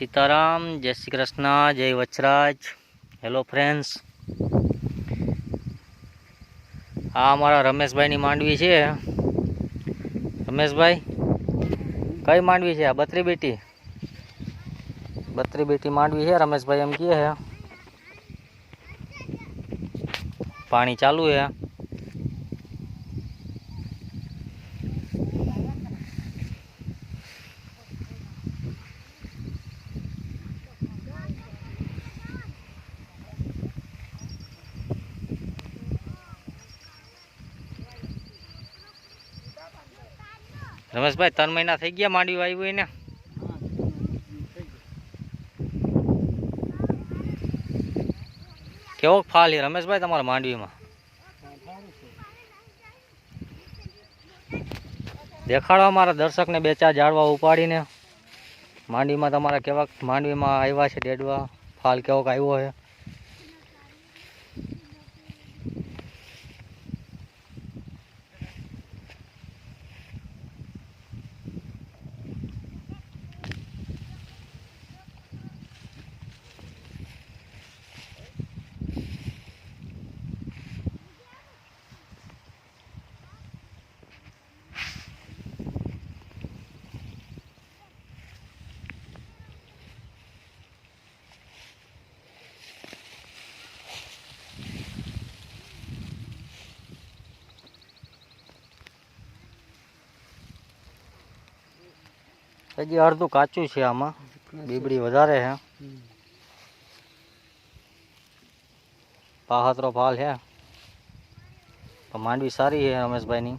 સીતારામ, જય શ્રી કૃષ્ણ, જય Vachraj. Hello friends આ અમારા રમેશભાઈની માંડવી છે. રમેશભાઈ, કઈ માંડવી છે આ? બત્રી બેટી. બત્રી બેટી માંડવી છે, રમેશભાઈ એમ કહે છે. પાણી ચાલુ છે. રમેશભાઈ, ત્રણ મહિના થઈ ગયા માંડવી આવ્યું હોય ને કેવો ફાલ છે રમેશભાઈ તમારા માંડવીમાં? દેખાડવા મારા દર્શકને બે ચાર ઝાડવા ઉપાડીને. માંડવીમાં તમારા કેવા માંડવીમાં આવ્યા છે ડેડવા ફાલ કેવોક આવ્યો છે? હજી અડધું કાચું છે આમાં. બીબડી વધારે છે. પાહતરો ફાલ છે. માંડવી સારી છે રમેશભાઈની.